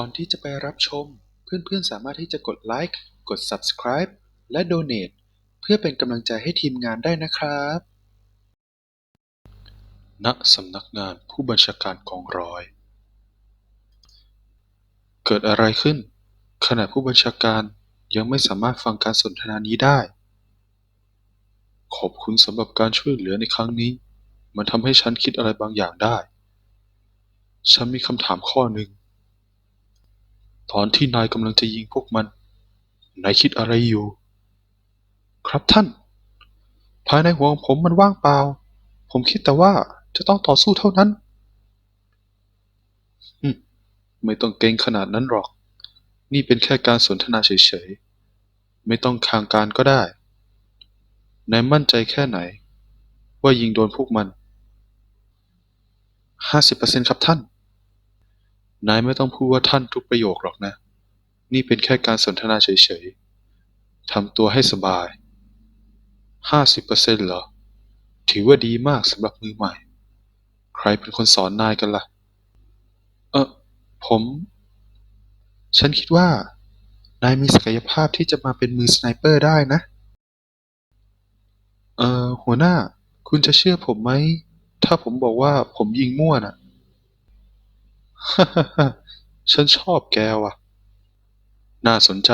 ก่อนที่จะไปรับชม เพื่อนๆ สามารถที่จะกดไลค์ กด Subscribe และ Donate เพื่อเป็นกำลังใจให้ทีมงานได้นะครับ ณ สำนักงานผู้บัญชาการกองร้อย เกิดอะไรขึ้น ขณะผู้บัญชาการยังไม่สามารถฟังการสนทนานี้ได้ ขอบคุณสำหรับการช่วยเหลือในครั้งนี้ มันทำให้ฉันคิดอะไรบางอย่างได้ ฉันมีคำถามข้อหนึ่ง ตอนที่นายกำลังจะยิงพวกมัน นายคิดอะไรอยู่ ครับท่าน ภายในหัวของผมมันว่างเปล่า ผมคิดแต่ว่าจะต้องต่อสู้เท่านั้นอืมไม่ต้องเก่งขนาดนั้นหรอก นี่เป็นแค่การสนทนาเฉยๆ ไม่ต้องคางการก็ได้ นายมั่นใจแค่ไหน ว่ายิงโดนพวกมันห้าสิบเปอร์เซ็นต์ครับท่าน นายไม่ต้องพูดว่าท่านทุกประโยคหรอกนะ นี่เป็นแค่การสนทนาเฉยๆ ทำตัวให้สบายห้าสิบเปอร์เซ็นต์เหรอ ถือว่าดีมากสำหรับมือใหม่ ใครเป็นคนสอนนายกันล่ะ เออผม ฉันคิดว่า นายมีศักยภาพที่จะมาเป็นมือสไนเปอร์ได้นะ เออหัวหน้า คุณจะเชื่อผมไหม ถ้าผมบอกว่าผมยิงมั่วน่ะ ฉันชอบแกว่ะ น่าสนใจ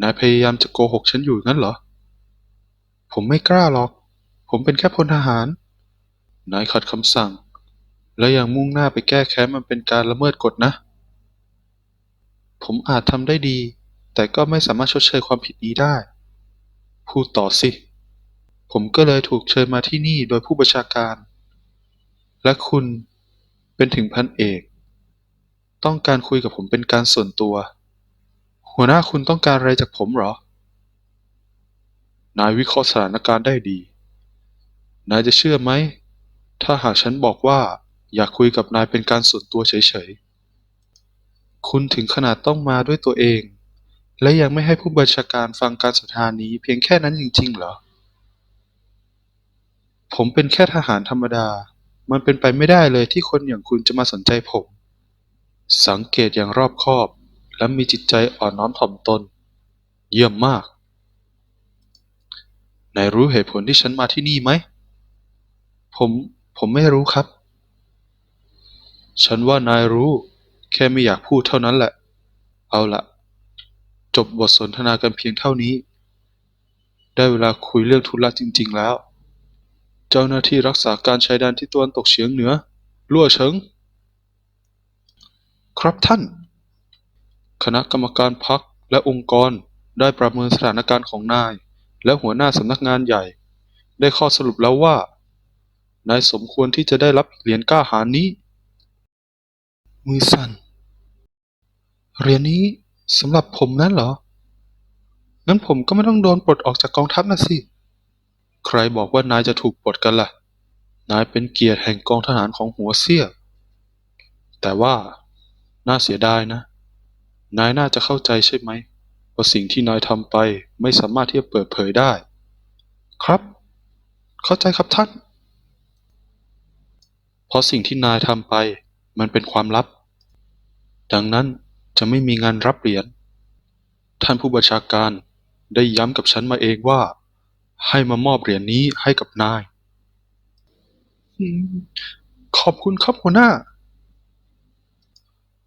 นายพยายามจะโกหกฉันอยู่งั้นเหรอ ผมไม่กล้าหรอก ผมเป็นแค่พลทหาร นายขัดคำสั่ง และยังมุ่งหน้าไปแก้แค้นมันเป็นการละเมิดกฎนะ ผมอาจทำได้ดี แต่ก็ไม่สามารถชดเชยความผิดนี้ได้ พูดต่อสิ ผมก็เลยถูกเชิญมาที่นี่โดยผู้บัญชาการ และคุณเป็นถึงพันเอก ต้องการคุยกับผมเป็นการส่วนตัว หัวหน้าคุณต้องการอะไรจากผมเหรอ นายวิเคราะห์สถานการณ์ได้ดี นายจะเชื่อไหม ถ้าหากฉันบอกว่า อยากคุยกับนายเป็นการส่วนตัวเฉยๆ คุณถึงขนาดต้องมาด้วยตัวเอง และยังไม่ให้ผู้บัญชาการฟังการสนทนานี้เพียงแค่นั้นจริงๆเหรอ ผมเป็นแค่ทหารธรรมดา มันเป็นไปไม่ได้เลยที่คนอย่างคุณจะมาสนใจผม สังเกตอย่างรอบคอบ และมีจิตใจอ่อนน้อมถ่อมตน เยี่ยมมากนายรู้เหตุผลที่ฉันมาที่นี่ไหม ผม ผมไม่รู้ครับ ฉันว่านายรู้ แค่ไม่อยากพูดเท่านั้นแหละ เอาละจบบทสนทนากันเพียงเท่านี้ ได้เวลาคุยเรื่องธุระจริง ๆ แล้ว เจ้าหน้าที่รักษาการชายแดนที่ตะวันตกเฉียงเหนือลั่วเฉิง ครับท่าน คณะกรรมการพักและองค์กรได้ประเมินสถานการณ์ของนาย และหัวหน้าสำนักงานใหญ่ ได้ข้อสรุปแล้วว่า นายสมควรที่จะได้รับเหรียญกล้าหาญนี้ มือสั่นเหรียญนี้สำหรับผมนั้นเหรอ งั้นผมก็ไม่ต้องโดนปลดออกจากกองทัพนะสิ ใครบอกว่านายจะถูกปลดกันล่ะ นายเป็นเกียรติแห่งกองทหารของหัวเสี้ย แต่ว่า น่าเสียดายนะ นายน่าจะเข้าใจใช่ไหมว่าสิ่งที่นายทำไปไม่สามารถที่จะเปิดเผยได้ ครับ เข้าใจครับท่าน เพราะสิ่งที่นายทำไปมันเป็นความลับ ดังนั้นจะไม่มีงานรับเหรียญ ท่านผู้บัญชาการได้ย้ำกับฉันมาเองว่า ให้มามอบเหรียญนี้ให้กับนายอืมขอบคุณครับหัวหน้า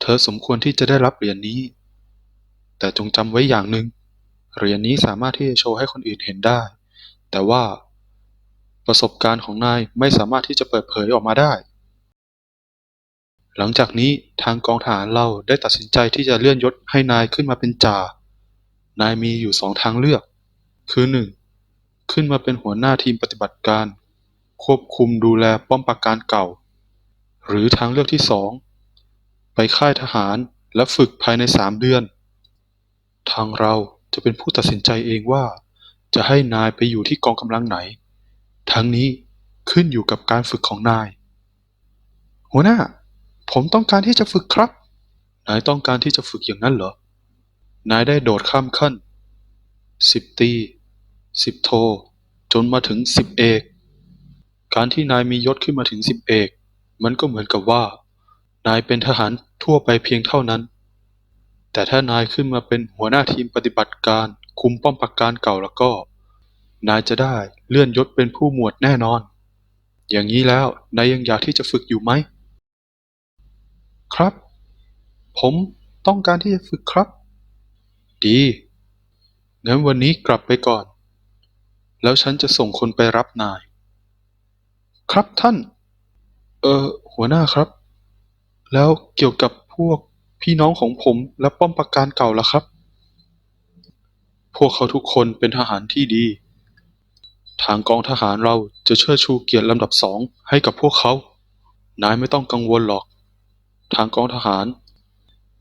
เธอสมควรที่จะได้รับเหรียญนี้ แต่จงจำไว้อย่างหนึ่ง เหรียญนี้สามารถที่จะโชว์ให้คนอื่นเห็นได้ แต่ว่า ประสบการณ์ของนายไม่สามารถที่จะเปิดเผยออกมาได้ หลังจากนี้ทางกองทหารเราได้ตัดสินใจที่จะเลื่อนยศให้นายขึ้นมาเป็นจ่า นายมีอยู่สองทางเลือก คือหนึ่งขึ้นมาเป็นหัวหน้าทีมปฏิบัติการ ควบคุมดูแลป้อมปราการเก่า หรือทางเลือกที่สอง ไปค่ายทหารและฝึกภายในสามเดือน ทางเราจะเป็นผู้ตัดสินใจเองว่า จะให้นายไปอยู่ที่กองกำลังไหน ทั้งนี้ขึ้นอยู่กับการฝึกของนาย หัวหน้า ผมต้องการที่จะฝึกครับ นายต้องการที่จะฝึกอย่างนั้นเหรอ นายได้โดดข้ามขั้นสิบตีสิบโท จนมาถึงสิบเอก การที่นายมียศขึ้นมาถึงสิบเอก มันก็เหมือนกับว่า นายเป็นทหารทั่วไปเพียงเท่านั้น แต่ถ้านายขึ้นมาเป็นหัวหน้าทีมปฏิบัติการคุมป้อมปราการเก่าแล้วก็ นายจะได้เลื่อนยศเป็นผู้หมวดแน่นอน อย่างนี้แล้วนายยังอยากที่จะฝึกอยู่ไหม ครับ ผมต้องการที่จะฝึกครับ ดีงั้นวันนี้กลับไปก่อน แล้วฉันจะส่งคนไปรับนาย ครับท่าน เออหัวหน้าครับ แล้วเกี่ยวกับพวกพี่น้องของผมและป้อมปราการเก่าล่ะครับ พวกเขาทุกคนเป็นทหารที่ดี ทางกองทหารเราจะเชิดชูเกียรติลำดับสองให้กับพวกเขา นายไม่ต้องกังวลหรอก ทางกองทหาร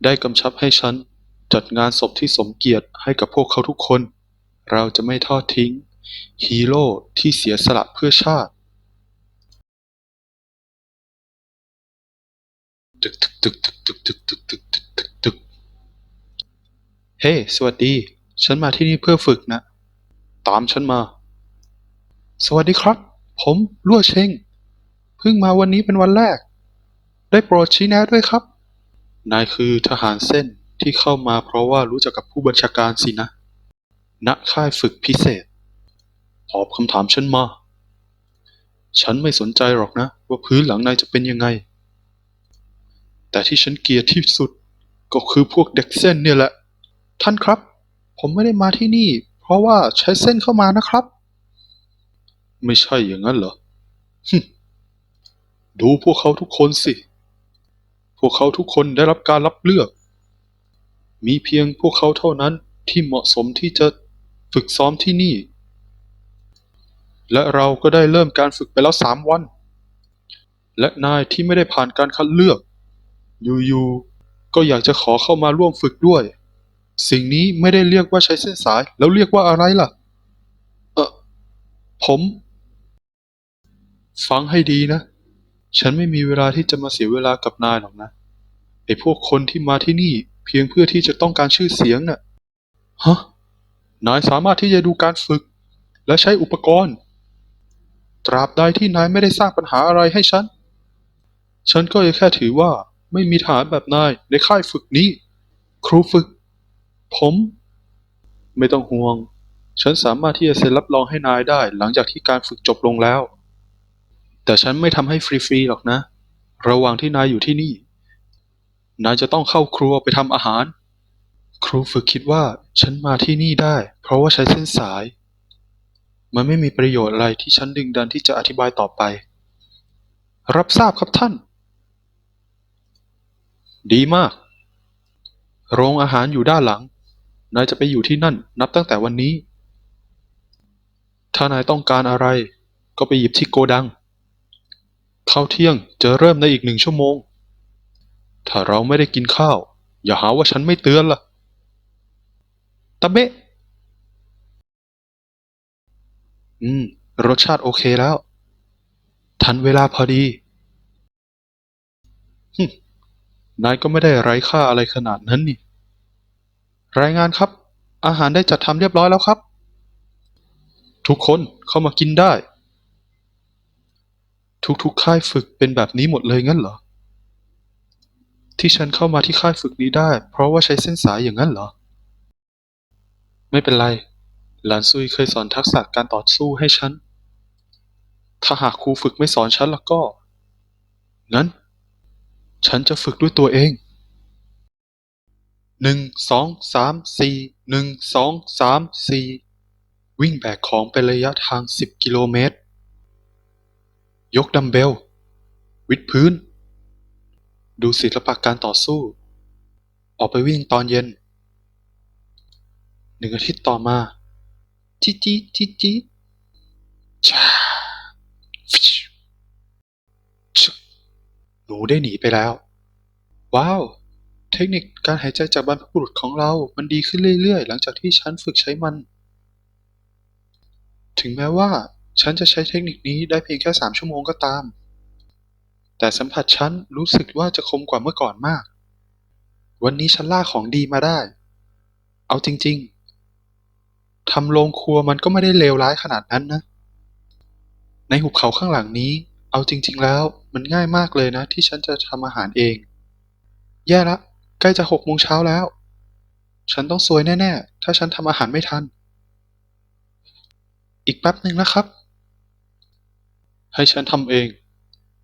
ได้กำชับให้ฉันจัดงานศพที่สมเกียรติให้กับพวกเขาทุกคน เราจะไม่ทอดทิ้ง ฮีโร่ที่เสียสละเพื่อชาติ ตึกตึกตึกตึกตึกตึกตึกตึกตึกตึกตึกเฮ้ สวัสดี ฉันมาที่นี่เพื่อฝึกนะ ตามฉันมา สวัสดีครับ ผมลั่วเชงเพิ่งมาวันนี้เป็นวันแรก ได้โปรดชี้แนะด้วยครับ นายคือทหารเส้นที่เข้ามาเพราะว่ารู้จักกับผู้บัญชาการสินะ ณ ค่ายฝึกพิเศษ ตอบคำถามฉันมา ฉันไม่สนใจหรอกนะ ว่าพื้นหลังนายจะเป็นยังไง แต่ที่ฉันเกลียดที่สุด ก็คือพวกเด็กเส้นเนี่ยแหละ ท่านครับ ผมไม่ได้มาที่นี่ เพราะว่าใช้เส้นเข้ามานะครับ ไม่ใช่อย่างนั้นเหรอฮึดูพวกเขาทุกคนสิ พวกเขาทุกคนได้รับการรับเลือก มีเพียงพวกเขาเท่านั้นที่เหมาะสมที่จะฝึกซ้อมที่นี่ และเราก็ได้เริ่มการฝึกไปแล้วสามวัน และนายที่ไม่ได้ผ่านการคัดเลือก อยู่ๆก็อยากจะขอเข้ามาร่วมฝึกด้วย สิ่งนี้ไม่ได้เรียกว่าใช้เส้นสาย แล้วเรียกว่าอะไรล่ะ เออผม ฟังให้ดีนะ ฉันไม่มีเวลาที่จะมาเสียเวลากับนายหรอกนะ ไอ้พวกคนที่มาที่นี่ เพียงเพื่อที่จะต้องการชื่อเสียงน่ะฮะนายสามารถที่จะดูการฝึก และใช้อุปกรณ์ ตราบใดที่นายไม่ได้สร้างปัญหาอะไรให้ฉัน ฉันก็ยังแค่ถือว่า ไม่มีทหารแบบนายในค่ายฝึกนี้ ครูฝึก ผม ไม่ต้องห่วง ฉันสามารถที่จะเซ็นรับรองให้นายได้ หลังจากที่การฝึกจบลงแล้ว แต่ฉันไม่ทำให้ฟรีๆหรอกนะ ระหว่างที่นายอยู่ที่นี่ นายจะต้องเข้าครัวไปทำอาหาร ครูฝึกคิดว่าฉันมาที่นี่ได้ เพราะว่าใช้เส้นสาย มันไม่มีประโยชน์อะไรที่ฉันดึงดันที่จะอธิบายต่อไป รับทราบครับท่าน ดีมาก โรงอาหารอยู่ด้านหลัง นายจะไปอยู่ที่นั่นนับตั้งแต่วันนี้ ถ้านายต้องการอะไร ก็ไปหยิบที่โกดัง ข้าวเที่ยงจะเริ่มในอีกหนึ่งชั่วโมง ถ้าเราไม่ได้กินข้าว อย่าหาว่าฉันไม่เตือนล่ะตะเบะอืม รสชาติโอเคแล้ว ทันเวลาพอดีฮึ นายก็ไม่ได้ไร้ค่าอะไรขนาดนั้นนี่ รายงานครับ อาหารได้จัดทำเรียบร้อยแล้วครับ ทุกคนเข้ามากินได้ ทุกๆค่ายฝึกเป็นแบบนี้หมดเลยงั้นเหรอ ที่ฉันเข้ามาที่ค่ายฝึกนี้ได้ เพราะว่าใช้เส้นสายอย่างนั้นเหรอ ไม่เป็นไร หลานซุยเคยสอนทักษะการต่อสู้ให้ฉัน ถ้าหากครูฝึกไม่สอนฉันแล้วก็ งั้น ฉันจะฝึกด้วยตัวเองหนึ่งสองสามสี่หนึ่งสองสามสี่วิ่งแบกของเป็นระยะทางสิบกิโลเมตร ยกดัมเบล วิดพื้น ดูศิลปะการต่อสู้ ออกไปวิ่งตอนเย็น หนึ่งอาทิตย์ต่อมา จิจิจิจิจ้าฟิชชึก หนูได้หนีไปแล้ว ว้าว เทคนิคการหายใจจากบรรพบุรุษของเรา มันดีขึ้นเรื่อยๆ หลังจากที่ฉันฝึกใช้มัน ถึงแม้ว่า ฉันจะใช้เทคนิคนี้ได้เพียงแค่สามชั่วโมงก็ตาม แต่สัมผัสฉันรู้สึกว่าจะคมกว่าเมื่อก่อนมาก วันนี้ฉันล่าของดีมาได้ เอาจริง ๆทำโรงครัวมันก็ไม่ได้เลวร้ายขนาดนั้นนะ ในหุบเขาข้างหลังนี้ เอาจริง ๆ แล้วมันง่ายมากเลยนะ ที่ฉันจะทำอาหารเอง แย่ละใกล้จะหกโมงเช้าแล้ว ฉันต้องซวยแน่ ๆ ถ้าฉันทำอาหารไม่ทัน อีกแป๊บหนึ่งนะครับ ให้ฉันทำเอง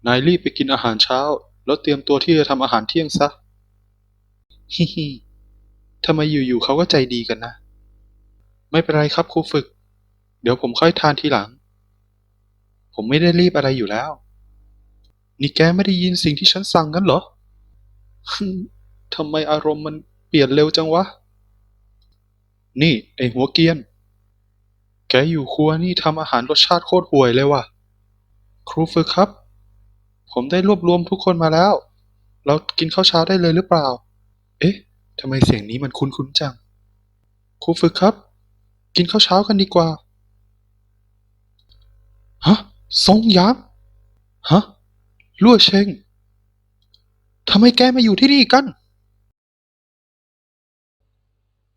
นายรีบไปกินอาหารเช้า แล้วเตรียมตัวที่จะทำอาหารเที่ยงซะ ฮิฮิทำไมอยู่ ๆเขาก็ใจดีกันนะ ไม่เป็นไรครับครูฝึก เดี๋ยวผมค่อยทานทีหลัง ผมไม่ได้รีบอะไรอยู่แล้ว นี่แกไม่ได้ยินสิ่งที่ฉันสั่งกันเหรอทำไมอารมณ์มันเปลี่ยนเร็วจังวะ นี่ ไอหัวเกียน แกอยู่ครัวนี่ทำอาหารรสชาติโคตรห่วยเลยว่ะ ครูฝึกครับ ผมได้รวบรวมทุกคนมาแล้ว เรากินข้าวเช้าได้เลยหรือเปล่า เอ๊ะทำไมเสียงนี้มันคุ้นๆจัง ครูฝึกครับ กินข้าวเช้ากันดีกว่า ฮะ ซงยับฮะลั่วเชงทำไมแกมาอยู่ที่นี่กัน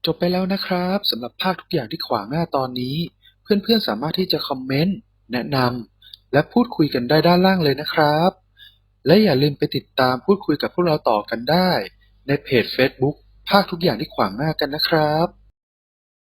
จบไปแล้วนะครับสำหรับภาคทุกอย่างที่ขวางหน้าตอนนี้ เพื่อนๆสามารถที่จะคอมเมนต์ แนะนำและพูดคุยกันได้ด้านล่างเลยนะครับ และอย่าลืมไปติดตามพูดคุยกับพวกเราต่อกันได้ ในเพจ Facebook ภาคทุกอย่างที่ขวางหน้ากันนะครับ